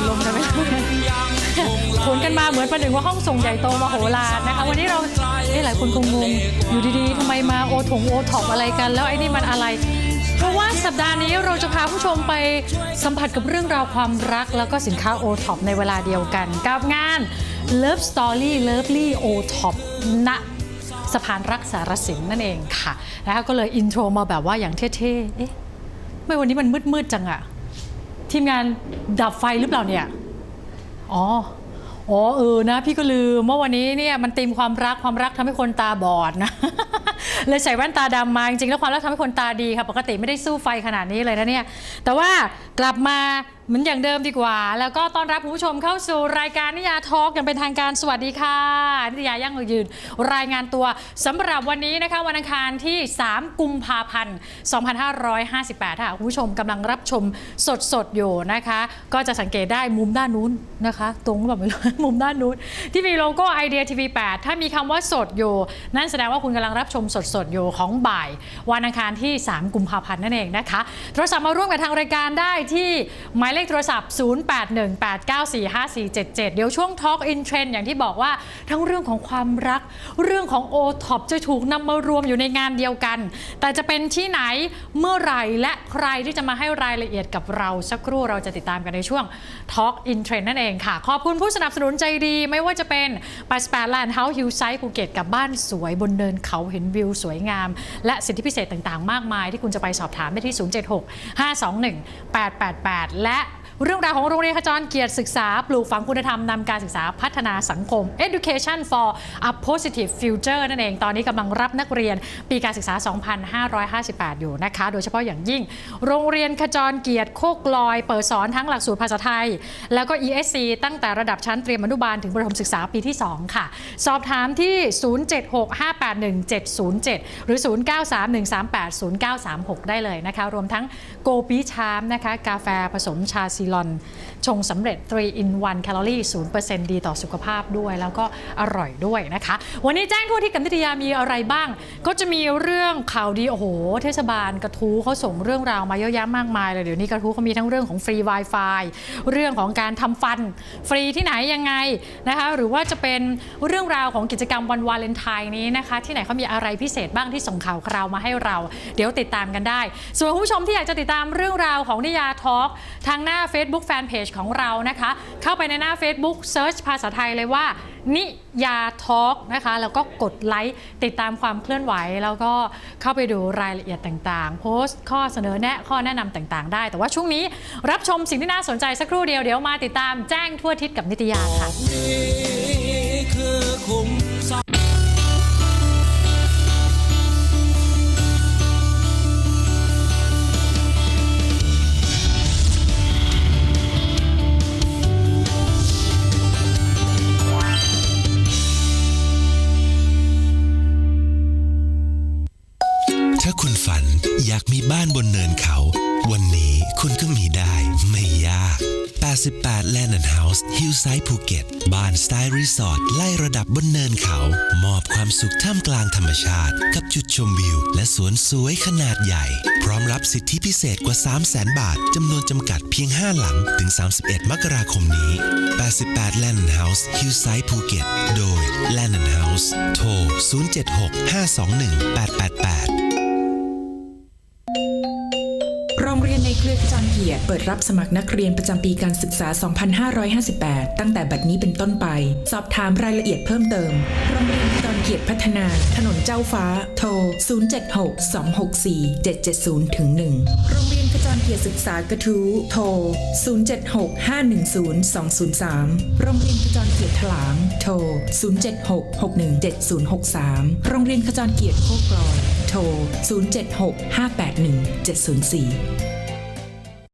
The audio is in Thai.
ดลงกันไปเลยขนกันมาเหมือนประหนึ่งว่าห้องส่งใหญ่โตมโหฬารนะคะ วันนี้เราเอ๊ะหลายคนคงงงอยู่ดีๆทำไมมาโอถงโอท็อปอะไรกัน แล้วไอ้นี่มันอะไรเพราะว่าสัปดาห์นี้เราจะพาผู้ชมไปสัมผัสกับเรื่องราวความรัก แล้วก็สินค้าโอท็อปในเวลาเดียวกัน กับงาน Love Story Lovely O Top ณสะพานรักสารสินนั่นเองค่ะนะคะก็เลยอินโทรมาแบบว่าอย่างเท่ๆเอ๊ะไม่วันนี้มันมืดๆจังอะ ทีมงานดับไฟหรือเปล่าเนี่ย อ๋อ อ๋อเออนะ พี่ก็ลืมว่าวันนี้เนี่ยมันตีมความรักความรักทำให้คนตาบอดนะ เลยใส่แว่นตาดำมาจริงๆแล้วความรักทำให้คนตาดีค่ะ ปกติไม่ได้สู้ไฟขนาดนี้เลยนะเนี่ย แต่ว่ากลับมา เหมือนอย่างเดิมดีกว่า แล้วก็ต้อนรับคุณผู้ชมเข้าสู่รายการนิยาทอล์กกันเป็นทางการสวัสดีค่ะนิยายั่งยืน รายงานตัวสำหรับวันนี้นะคะวันอังคารที่ 3 กุมภาพันธ์ 2558ค่ะคุณผู้ชมกำลังรับชมสดๆ อยู่นะคะ ก็จะสังเกตได้มุมด้านนู้นนะคะ ตรงแบบไม่รู้ มุมด้านนู้น ที่มีโลโก้ไอเดียทีวี8ถ้ามีคำว่าสดอยู่ นั่นแสดงว่าคุณกำลังรับชมสดๆอยู่ของบ่าย วันอังคารที่ 3 กุมภาพันธ์นั่นเองนะคะโทรศัพท์มาร่วมกับทางรายการได้ที่หมายเลขลขโทรศัพท์ 0818945477 เดี๋ยวช่วง Talk in Trend อย่างที่บอกว่าทั้งเรื่องของความรัก เรื่องของ o t o p จะถูกนำมารวมอยู่ในงานเดียวกัน แต่จะเป็นที่ไหนเมื่อไหร่และใครที่จะมาให้รายละเอียดกับเราสักครู่เราจะติดตามกันในช่วง Talk in Trend นั่นเองค่ะ ขอบคุณผู้สนับสนุนใจดี ไม่ว่าจะเป็นปาสแปาแลนด์เฮาส์ฮิลไซด์ภูเก็ตกับบ้านสวยบนเนินเขาเห็นวิวสวยงาม และสิทธิพิเศษต่างๆ มากมาย ที่คุณจะไปสอบถามได้ที่ 076 521 888 และ เรื่องราวของโรงเรียนขจรเกียรติศึกษา ปลูกฝังคุณธรรมนำการศึกษาพัฒนาสังคม Education for a Positive Future นั่นเอง ตอนนี้กำลังรับนักเรียนปีการศึกษา 2558 อยู่นะคะ โดยเฉพาะอย่างยิ่ง โรงเรียนขจรเกียรติโคกลอย เปิดสอนทั้งหลักสูตรภาษาไทย แล้วก็ ESC ตั้งแต่ระดับชั้นเตรียมอนุบาลถึงประถมศึกษาปีที่ 2 ค่ะ สอบถามที่ 0765817707 หรือ 0931380936 ได้เลยนะคะ รวมทั้งโกปีชามนะคะ กาแฟผสมชาซีลอน ชงสำเร็จ 3 in 1 แคลอรี่ 0%ดีต่อสุขภาพด้วย แล้วก็อร่อยด้วยนะคะ วันนี้แจ้งทั่วที่กับนิตยามีอะไรบ้าง ก็จะมีเรื่องข่าวดี โอ้โห เทศบาลกระทู้เขาส่งเรื่องราวมาเยอะแยะมากมายเลย เดี๋ยวนี้กระทู้เขามีทั้งเรื่องของฟรี Wi-Fi เรื่องของการทำฟันฟรีที่ไหนยังไงนะคะ หรือว่าจะเป็นเรื่องราวของกิจกรรมวันวาเลนไทน์นี้นะคะ ที่ไหนเขามีอะไรพิเศษบ้างที่ส่งข่าวคราวมาให้เรา เดี๋ยวติดตามกันได้ ส่วนคุณผู้ชมที่อยากจะติดตามเรื่องราวของนิยาทอล์กทางหน้า Facebook Fanpage ของเรานะคะ เข้าไปในหน้า Facebook Search ภาษาไทยเลยว่า นิยาทอล์กนะคะ แล้วก็กดไลค์ติดตามความเคลื่อนไหว แล้วก็เข้าไปดูรายละเอียดต่างๆ โพสต์ข้อเสนอแนะข้อแนะนำต่างๆ ได้ แต่ว่าช่วงนี้รับชมสิ่งที่น่าสนใจสักครู่เดียวเดี๋ยวมาติดตามแจ้งทั่วทิศกับนิตยาค่ะ ถ้าคุณฝันอยากมีบ้านบนเนินเขา วันนี้คุณก็มีได้ไม่ยาก 88 Land and House Hillside ภูเก็ต บ้านสไตล์รีสอร์ทไล่ระดับบนเนินเขา มอบความสุขท่ามกลางธรรมชาติ กับจุดชมวิว และสวนสวยขนาดใหญ่ พร้อมรับสิทธิพิเศษกว่า 300,000บาท จำนวนจำกัดเพียง 5 หลัง ถึง 31 มกราคมนี้ 88 Land and House Hillside ภูเก็ต โดย Land and House โทร 076 521 888 เรียนในเครือขจรเกียรติเปิดรับสมัครนักเรียนประจำปีการศึกษา 2558 ตั้งแต่บัดนี้เป็นต้นไป สอบถามรายละเอียดเพิ่มเติม โรงเรียนขจรเกียรติพัฒนา ถนนเจ้าฟ้า โทร 076-264-770ถึง1โรงเรียนขจรเกียรติศึกษากระทู้โทร 076-510-203 โรงเรียนขจรเกียรติถลาง โทร 076-617-063 โรงเรียนขจรเกียรติโคกลอยโทร 076-581-704